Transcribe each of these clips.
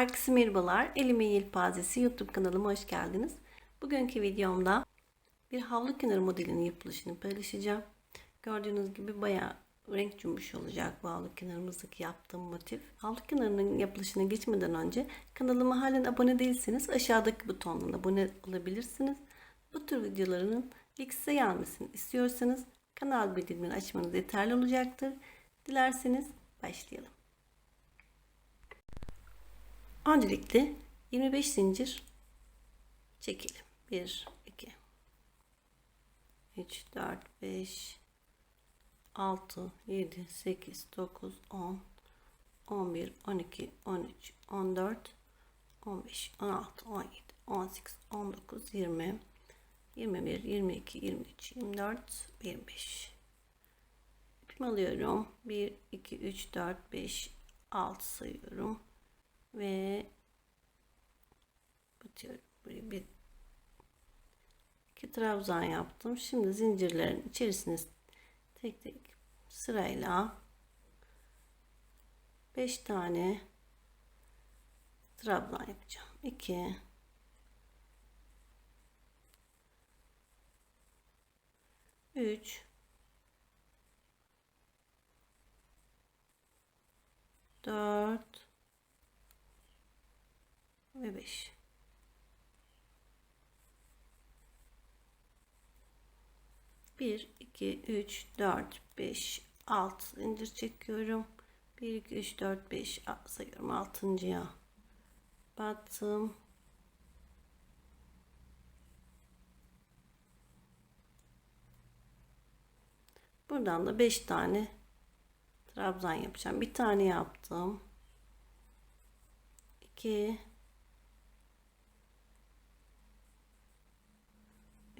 Herkese merhabalar. Elime Yelpazesi YouTube kanalıma hoş geldiniz. Bugünkü videomda bir havlu kenarı modelinin yapılışını paylaşacağım. Gördüğünüz gibi bayağı renk cümbüş olacak bu havlu kenarımızdaki yaptığım motif. Havlu kenarının yapılışına geçmeden önce kanalıma halen abone değilseniz aşağıdaki butondan abone olabilirsiniz. Bu tür videoların ilk size gelmesini istiyorsanız kanal bildirimini açmanız yeterli olacaktır. Dilerseniz başlayalım. Öncelikle 25 zincir çekelim. 1, 2, 3, 4, 5, 6, 7, 8, 9, 10, 11, 12, 13, 14, 15, 16, 17, 18, 19, 20, 21, 22, 23, 24, 25. İpimi alıyorum. 1, 2, 3, 4, 5, 6 sayıyorum ve batıyorum. Buraya bir iki trabzan yaptım. Şimdi zincirlerin içerisine tek tek sırayla 5 tane trabzan yapacağım. 2 3 4 ve 5. Bir, iki, üç, dört, beş, altı zincir çekiyorum. Bir, iki, üç, dört, beş sayıyorum altıncıya. Battım. Buradan da beş tane trabzan yapacağım. Bir tane yaptım. 2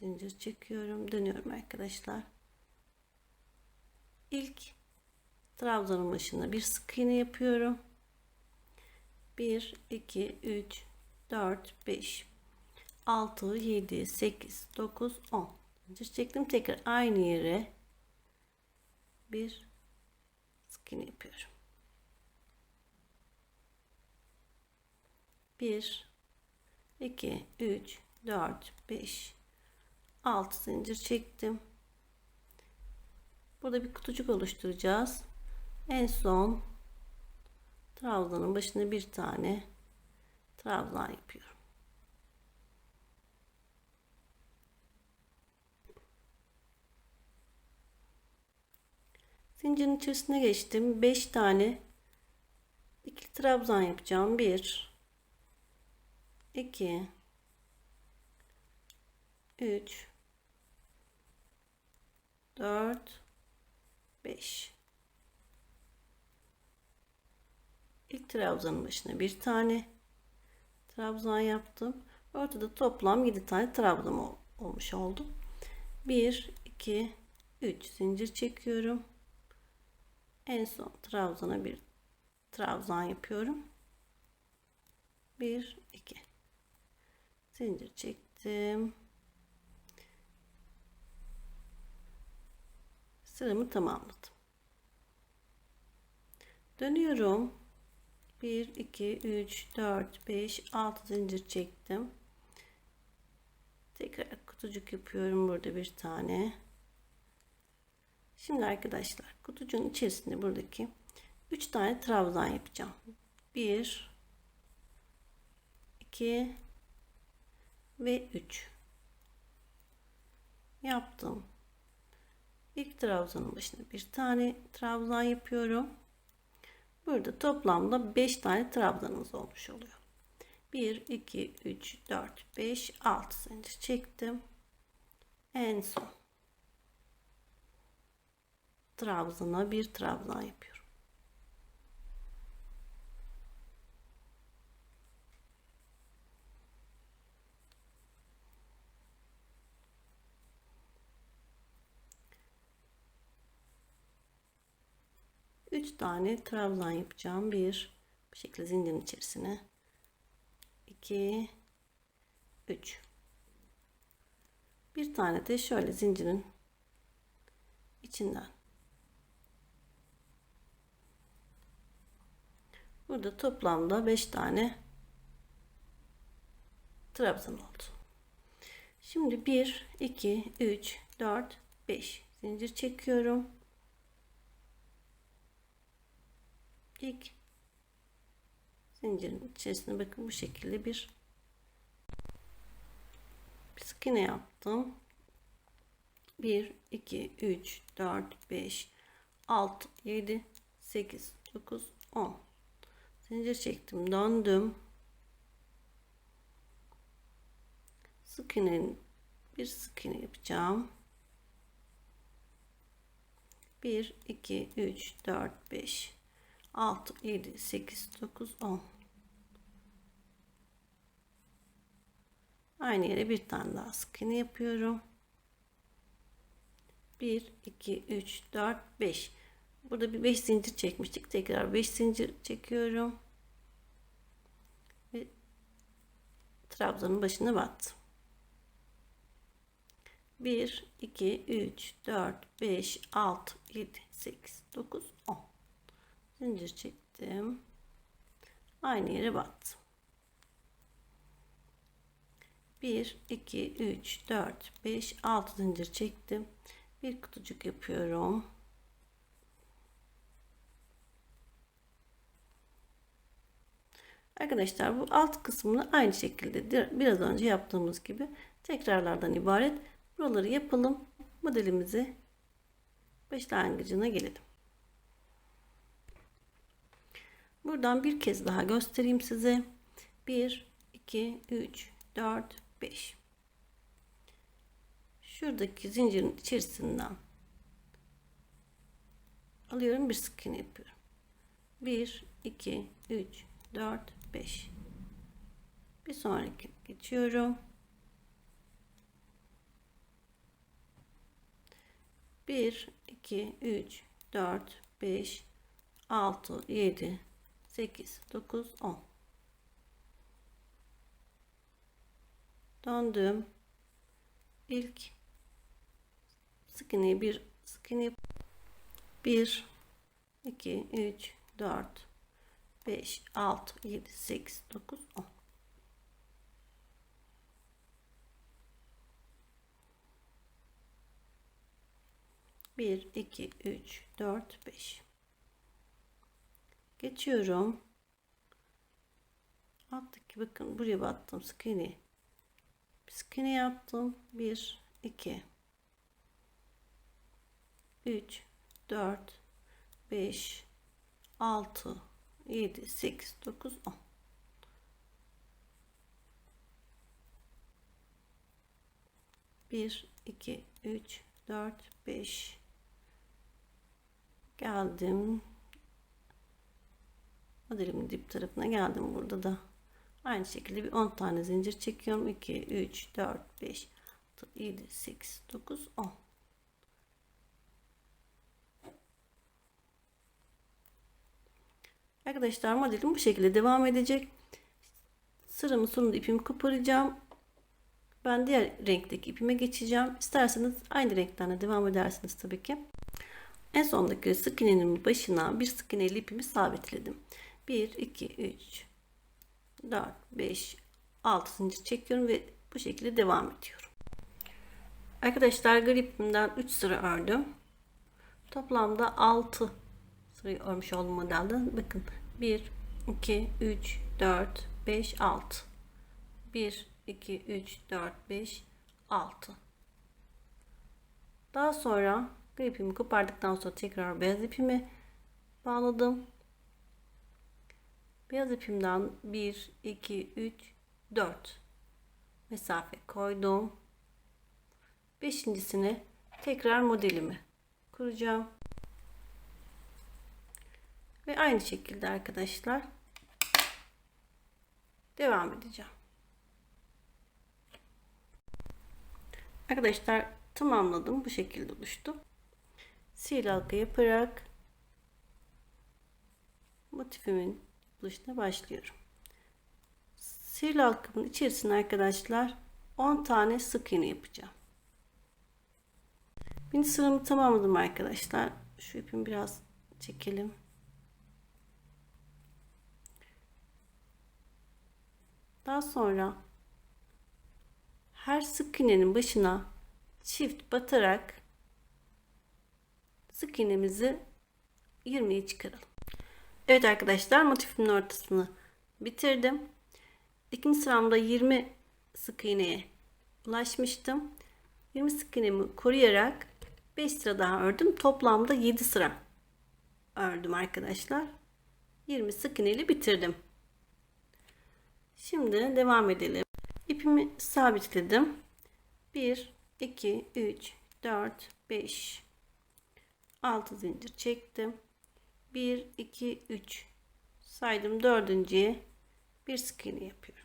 zincir çekiyorum dönüyorum arkadaşlar. İlk trabzanın başına bir sık iğne yapıyorum. 1 2 3 4 5 6 7 8 9 10 zincir çektim tekrar aynı yere bir sık iğne yapıyorum. 1 2 3 4 5 6 zincir çektim. Burada bir kutucuk oluşturacağız. En son trabzanın başına bir tane trabzan yapıyorum. Zincirin içerisine geçtim. 5 tane iki trabzan yapacağım. 1 2 3 4 5 İlk trabzanın başına bir tane trabzan yaptım. Ortada toplam 7 tane trabzan olmuş oldu. 1 2 3 zincir çekiyorum. En son trabzana bir trabzan yapıyorum. 1 2 zincir çektim. Sıramı tamamladım. Dönüyorum. 1 2 3 4 5 6 zincir çektim. Tekrar kutucuk yapıyorum burada bir tane. Şimdi arkadaşlar kutucuğun içerisinde buradaki 3 tane trabzan yapacağım. 1 2 ve 3 yaptım. İlk trabzanın başına bir tane trabzan yapıyorum. Burada toplamda 5 tane trabzanımız olmuş oluyor. 1, 2, 3, 4, 5, 6 zincir çektim. En son trabzana bir trabzan yapıyorum. 3 tane trabzan yapacağım. 1 bu şekilde zincirin içerisine. 2 3 bir tane de şöyle zincirin içinden. Burada toplamda 5 tane trabzan oldu. Şimdi 1 2 3 4 5 zincir çekiyorum ilk zincirin içerisine bakın bu şekilde bir bir sık iğne yaptım. 1 2 3 4 5 6 7 8 9 10 zincir çektim döndüm. Sık iğnenin bir sık iğne yapacağım. 1 2 3 4 5 6 7 8 9 10 aynı yere bir tane daha sık iğne yapıyorum. 1 2 3 4 5 burada bir 5 zincir çekmiştik. Tekrar 5 zincir çekiyorum. Ve trabzanın başına battım. 1 2 3 4 5 6 7 8 9 10 zincir çektim aynı yere battım 1 2 3 4 5 6 zincir çektim bir kutucuk yapıyorum Arkadaşlar bu alt kısmını aynı şekilde biraz önce yaptığımız gibi tekrarlardan ibaret. Buraları yapalım. Modelimizi başlangıcına gelelim. Buradan bir kez daha göstereyim size. 1, 2, 3, 4, 5. Şuradaki zincirin içerisinden alıyorum bir sık iğne yapıyorum. 1, 2, 3, 4, 5. Bir sonraki geçiyorum. 1, 2, 3, 4, 5, 6, 7, 8, 9, 10. Döndüm. İlk sık iğneyi bir sık iğne 1 2 3 4 5 6 7 8 9 10 1 2 3 4 5 geçiyorum. Alttaki bakın buraya battım sık iğne yaptım. 1 2 3 4 5 6 7 8 9 10 1 2 3 4 5 geldim modelimin dip tarafına geldim burada da aynı şekilde bir 10 tane zincir çekiyorum 2 3 4 5 6 7 8 9 10 Arkadaşlar modelim bu şekilde devam edecek. Sıramın sonunda ipimi koparacağım. Ben diğer renkteki ipime geçeceğim. İsterseniz aynı renkten de devam edersiniz tabii ki. En sondaki sık iğnenin başına bir sık iğneli ipimi sabitledim. 1, 2, 3, 4, 5, 6 zincir çekiyorum ve bu şekilde devam ediyorum. Arkadaşlar gripimden 3 sıra ördüm. Toplamda 6 sırayı örmüş olduğum modelden bakın 1 2 3 4 5 6 1 2 3 4 5 6 daha sonra ipimi kopardıktan sonra tekrar beyaz ipimi bağladım beyaz ipimden 1 2 3 4 mesafe koydum beşincisine tekrar modelimi kuracağım ve aynı şekilde arkadaşlar devam edeceğim. Arkadaşlar tamamladım. Bu şekilde oluştu. Sil halka yaparak motifimin yapılışına başlıyorum. Sihirli halkamın içerisine arkadaşlar 10 tane sık iğne yapacağım. Birinci sıramı tamamladım arkadaşlar. Şu ipimi biraz çekelim. Daha sonra her sık iğnenin başına çift batarak sık iğnemizi 20'ye çıkaralım. Evet arkadaşlar motifimin ortasını bitirdim. İkinci sıramda 20 sık iğneye ulaşmıştım. 20 sık iğnemi koruyarak 5 sıra daha ördüm. Toplamda 7 sıra ördüm arkadaşlar. 20 sık iğneyle bitirdim. Şimdi devam edelim. İpimi sabitledim. 1, 2, 3, 4, 5, 6 zincir çektim. 1, 2, 3 saydım dördüncüye bir sık iğne yapıyorum.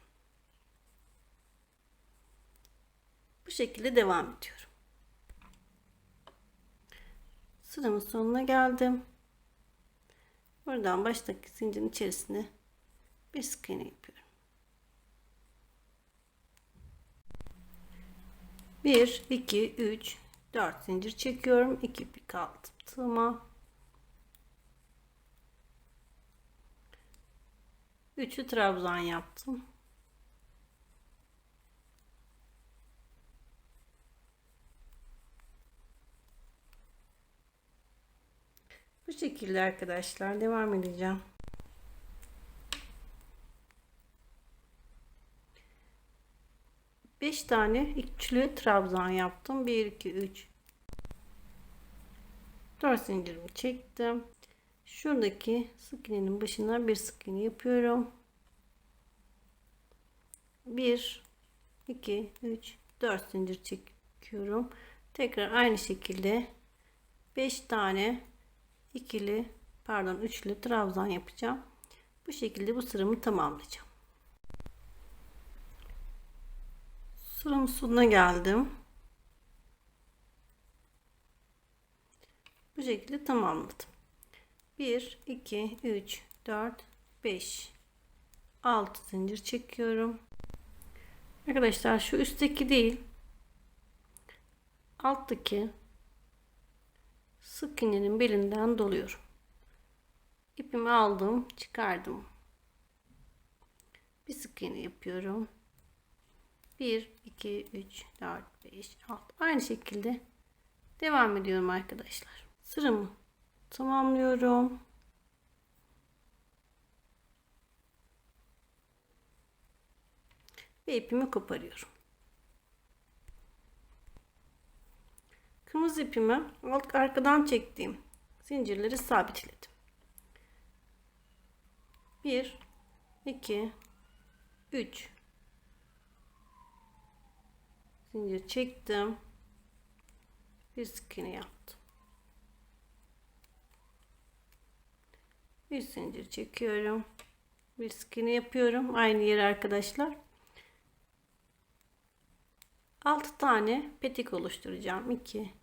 Bu şekilde devam ediyorum. Sıramın sonuna geldim. Buradan baştaki zincirin içerisine bir sık iğne yapıyorum. 1 2 3 4 zincir çekiyorum. 2 ip aldım. Tığıma Üçlü trabzan yaptım. Bu şekilde arkadaşlar devam edeceğim. Beş tane üçlü trabzan yaptım. 1 2 3 4 zincirimi çektim. Şuradaki sık iğnenin başına bir sık iğne yapıyorum. 1 2 3 4 zincir çekiyorum. Tekrar aynı şekilde 5 tane ikili pardon üçlü trabzan yapacağım. Bu şekilde bu sıramı tamamlayacağım. Sıramın sonuna geldim. Bu şekilde tamamladım. 1 2 3 4 5 6 zincir çekiyorum. Arkadaşlar şu üstteki değil alttaki sık iğnenin belinden doluyorum. İpimi aldım, çıkardım. Bir sık iğne yapıyorum. 1 2 3 4 5 6 aynı şekilde devam ediyorum arkadaşlar. Sıramı tamamlıyorum. Ve ipimi koparıyorum. Kırmızı ipimi alt arkadan çektiğim zincirleri sabitledim. 1 2 3 zincir çektim. Bir sık iğne yaptım. Bir zincir çekiyorum. Bir sık iğne yapıyorum. Aynı yere arkadaşlar. 6 tane petik oluşturacağım. 2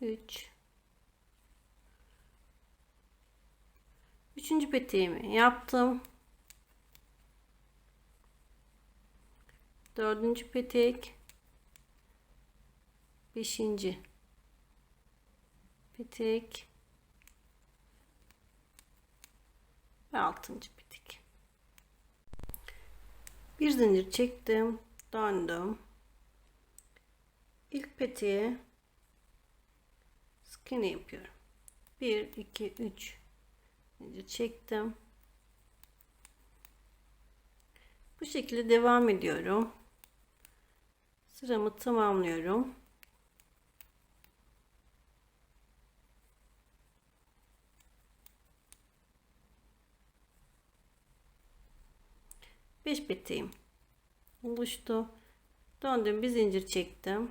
3 Üçüncü peteğimi yaptım. Dördüncü petek. Beşinci petek. Ve altıncı petek. Bir zincir çektim. Döndüm. İlk peteğe sık iğne yapıyorum. 1 2 3 zincir çektim. Bu şekilde devam ediyorum. Sıramı tamamlıyorum. Beş peteğim oluştu. Döndüm bir zincir çektim.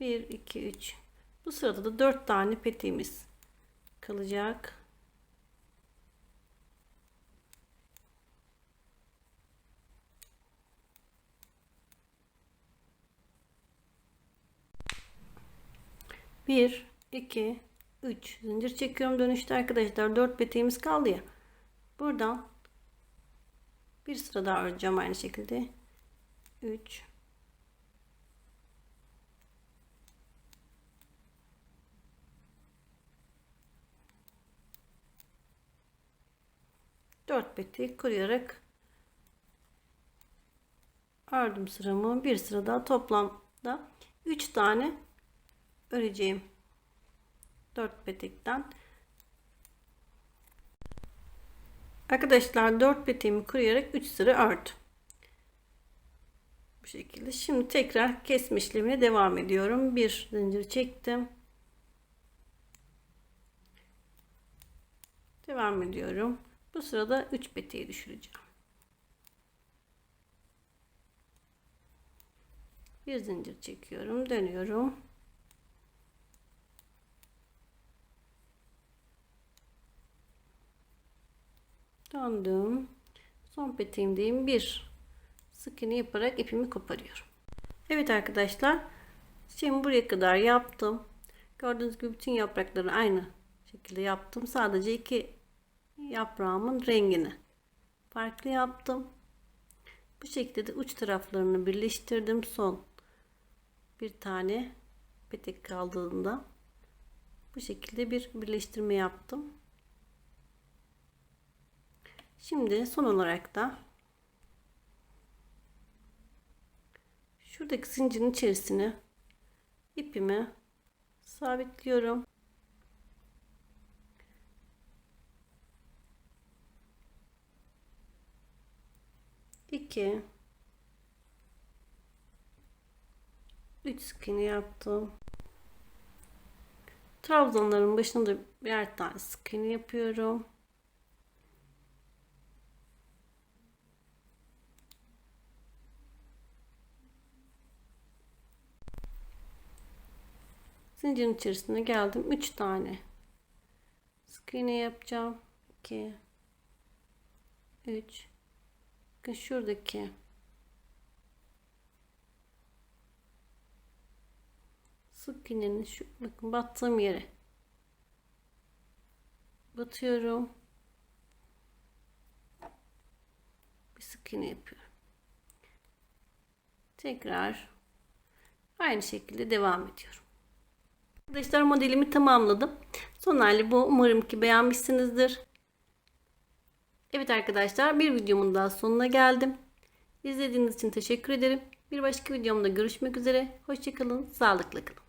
1 2 3 bu sırada da 4 tane peteğimiz kalacak. Bir, iki, 3 zincir çekiyorum dönüşte arkadaşlar 4 peteğimiz kaldı ya buradan bir sıra daha öreceğim aynı şekilde. 3 4 peteği kuruyarak ördüm sıramı. Bir sıra daha toplamda 3 tane öreceğim. 4 petekten arkadaşlar 4 peteğimi kuruyarak 3 sıra ördüm bu şekilde. Şimdi tekrar kesme işlemine devam ediyorum. Bir zincir çektim. Devam ediyorum. Bu sırada 3 peteği düşüreceğim. Bir zincir çekiyorum. Dönüyorum döndüm. Son peteğimdeyim bir sık iğne yaparak ipimi koparıyorum. Evet arkadaşlar şimdi buraya kadar yaptım. Gördüğünüz gibi bütün yaprakları aynı şekilde yaptım. Sadece iki yaprağımın rengini farklı yaptım. Bu şekilde de uç taraflarını birleştirdim. Son bir tane petek kaldığında bu şekilde bir birleştirme yaptım Şimdi son olarak da şuradaki zincirin içerisine ipimi sabitliyorum. İki, üç sık iğne yaptım. Trabzanların başına da birer tane sık iğne yapıyorum. Zincirin içerisine geldim. 3 tane. Sık iğne yapacağım. 2 3 bakın şuradaki. Sık iğnenin şu bakın battığım yere. Batıyorum. Bir sık iğne yapıyorum. Tekrar aynı şekilde devam ediyorum Arkadaşlar modelimi tamamladım. Son hali bu. Umarım ki beğenmişsinizdir. Evet arkadaşlar bir videomun daha sonuna geldim. İzlediğiniz için teşekkür ederim. Bir başka videomda görüşmek üzere. Hoşçakalın. Sağlıkla kalın.